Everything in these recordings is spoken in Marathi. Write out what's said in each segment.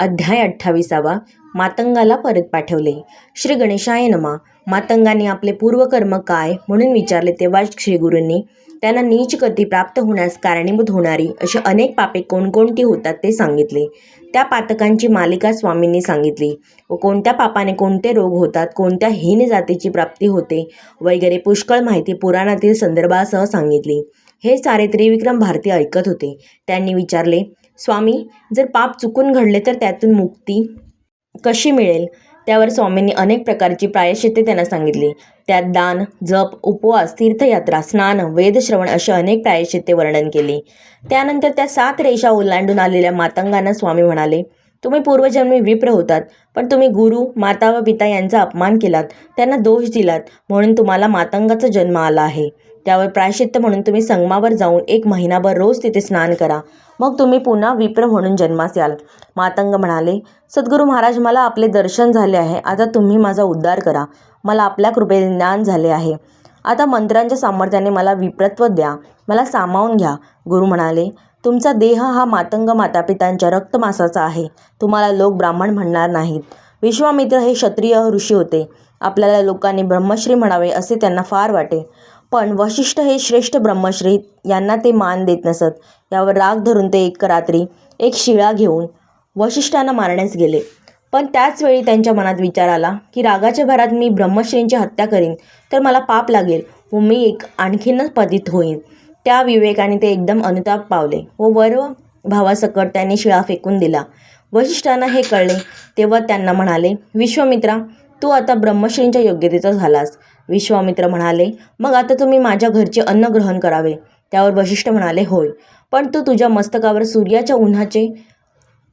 अध्याय अठ्ठावीसावा मातंगाला परत पाठवले. श्री गणेशाय नमा. मातंगाने आपले पूर्वकर्म काय म्हणून विचारले तेव्हा श्री गुरूंनी त्यांना नीच गती प्राप्त होण्यास कारणीभूत होणारी अशी अनेक पापे कोणकोणती होतात ते सांगितले. त्या पातकांची मालिका स्वामींनी सांगितली. व कोणत्या पापाने कोणते रोग होतात कोणत्या हीन जातीची प्राप्ती होते वगैरे पुष्कळ माहिती पुराणातील संदर्भासह सांगितली. हे सारे त्रिविक्रम भारती ऐकत होते. त्यांनी विचारले स्वामी जर पाप चुकून घडले तर त्यातून मुक्ती कशी मिळेल? त्यावर स्वामींनी अनेक प्रकारची प्रायश्चित्ते त्यांना सांगितली. त्यात दान जप उपवास तीर्थयात्रा स्नान वेदश्रवण अशी अनेक प्रायश्चित्ते वर्णन केली. त्यानंतर त्या सात रेषा ओलांडून आलेल्या मातंगांना स्वामी म्हणाले तुम्ही पूर्वजन्मी विप्र होतात पण तुम्ही गुरु माता व पिता यांचा अपमान केलात त्यांना दोष दिलात म्हणून तुम्हाला मातंगाचा जन्म आला आहे. त्यावर प्रायश्चित्त म्हणून तुम्ही संगमावर जाऊन एक महिनाभर रोज तिथे स्नान करा. मग तुम्ही पुन्हा विप्र म्हणून जन्मास याल. मातंग म्हणाले सद्गुरू महाराज मला आपले दर्शन झाले आहे. आता तुम्ही माझा उद्धार करा. मला आपल्या कृपेने ज्ञान झाले आहे. आता मंत्रांच्या सामर्थ्याने मला विप्रत्व द्या. मला सामावून घ्या. गुरु म्हणाले तुमचा देह हा मातंग मातापितांच्या रक्तमासाचा आहे. तुम्हाला लोक ब्राह्मण म्हणणार नाहीत. विश्वामित्र हे क्षत्रिय ऋषी होते. आपल्याला लोकांनी ब्रह्मश्री म्हणावे असे त्यांना फार वाटे. पण वशिष्ठ हे श्रेष्ठ ब्रह्मश्री यांना ते मान देत नसत. यावर राग धरून ते एक रात्री एक शिळा घेऊन वशिष्ठांना मारण्यास गेले. पण त्याच वेळी त्यांच्या मनात विचार आला की रागाच्या भरात मी ब्रह्मश्रींची हत्या करीन तर मला पाप लागेल व मी एक आणखीनच पतित होईन. त्या विवेकाने ते एकदम अनुताप पावले व वर भावासकट त्यांनी शिळा फेकून दिला. वशिष्ठांना हे कळले तेव्हा त्यांना म्हणाले विश्वामित्रा तू आता ब्रह्मश्रींच्या योग्यतेचा झालास. विश्वामित्र म्हणाले मग आता तुम्ही माझ्या घरचे अन्न ग्रहण करावे. त्यावर वशिष्ठ म्हणाले होय पण तू तुझ्या मस्तकावर सूर्याच्या उन्हाचे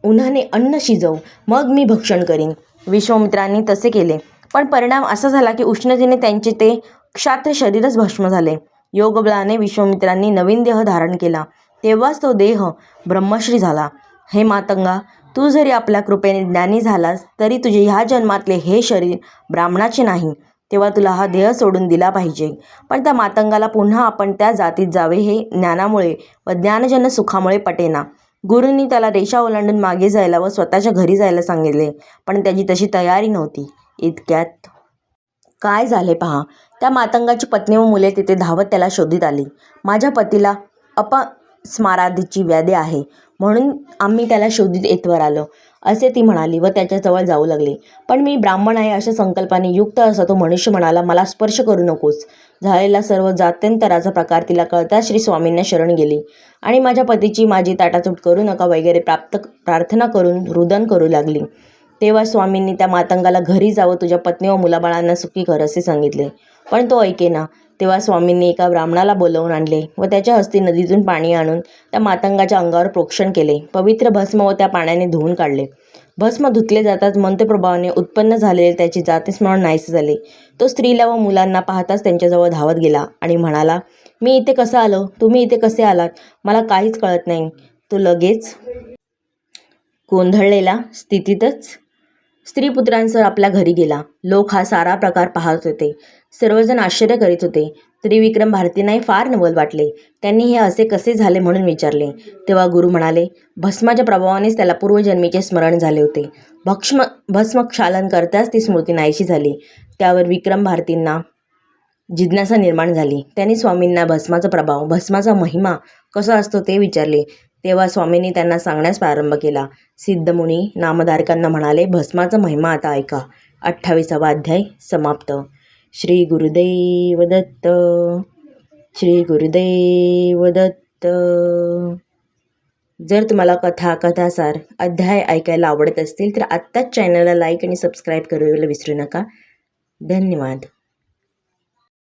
उन्हाने अन्न शिजव मग मी भक्षण करीन. विश्वामित्रांनी तसे केले पण परिणाम असा झाला की उष्णतेने त्यांचे ते क्षात्र शरीरच भस्म झाले. योगबळाने विश्वामित्रांनी नवीन देह धारण केला. तेव्हाच तो देह ब्रह्मश्री झाला. हे मातंगा तू जरी आपल्या कृपेने ज्ञानी झालास तरी तुझे ह्या जन्मातले हे शरीर ब्राह्मणाचे नाही. तेव्हा तुला हा देह सोडून दिला पाहिजे. पण त्या मातंगाला पुन्हा आपण त्या जातीत जावे हे ज्ञानामुळे व ज्ञानजन्य सुखामुळे पटेना. गुरूंनी त्याला रेषा ओलांडून मागे जायला व स्वतःच्या घरी जायला सांगितले पण त्याची तशी तयारी नव्हती. इतक्यात काय झाले पहा? त्या मातंगाची पत्नी व मुले तिथे धावत त्याला शोधीत आली. माझ्या पतीला अपस्मारादीची व्याधी आहे. म्हणून आम्ही त्याला शोधित येतवर आलो. असे ती म्हणाली व त्याच्याजवळ जाऊ लागली. पण मी ब्राह्मण आहे अशा संकल्पाने युक्त असा तो मनुष्य म्हणाला मला स्पर्श करू नकोस. झालेला सर्व जात्यंतराचा प्रकार तिला कळता श्री स्वामींना शरण गेली. आणि माझ्या पतीची माझी ताटातूट करू नका वगैरे प्राप्त प्रार्थना करून रुदन करू लागली. तेव्हा स्वामींनी त्या मातंगाला घरी जावं तुझ्या पत्नी व मुलाबाळांना सुखी कर असे सांगितले. पण तो ऐकेना तेव्हा स्वामींनी एका ब्राह्मणाला बोलवून आणले व त्याच्या हस्ती नदीतून पाणी आणून त्या मातंगाच्या अंगावर प्रोक्षण केले. पवित्र भस्म व त्या पाण्याने धुवून काढले. भस्म धुतले जाताच मंत्रप्रभावाने उत्पन्न झालेले त्याची जातीस्मरण नाहीसे झाले. तो स्त्रीला व मुलांना पाहताच त्यांच्याजवळ धावत गेला आणि म्हणाला मी इथे कसं आलो? तुम्ही इथे कसे आलात? मला काहीच कळत नाही. तो लगेच गोंधळलेला स्थितीतच स्त्रीपुत्रांसह आपल्या घरी गेला. लोक हा सारा प्रकार पाहत होते. सर्वजण आश्चर्य करीत होते. त्रिविक्रम भारतींनाही फार नवल वाटले. त्यांनी हे असे कसे झाले म्हणून विचारले. तेव्हा गुरु म्हणाले भस्माच्या प्रभावानेच त्याला पूर्वजन्मीचे स्मरण झाले होते. भक्ष्म भस्मक्षालन करताच ती स्मृती नाहीशी झाली. त्यावर विक्रम भारतींना जिज्ञासा निर्माण झाली. त्यांनी स्वामींना भस्माचा प्रभाव भस्माचा महिमा कसा असतो ते विचारले. तेव्हा स्वामींनी त्यांना सांगण्यास प्रारंभ केला. सिद्धमुनी नामधारकांना म्हणाले भस्माचा महिमा आता ऐका. अठ्ठावीसावा अध्याय समाप्त. श्री गुरुदेव दत्त श्री गुरुदेव दत्त. जर तुम्हाला कथा कथासार अध्याय ऐकायला आवडत असतील तर आत्ताच चॅनलला लाईक आणि सबस्क्राईब करायला विसरू नका. धन्यवाद.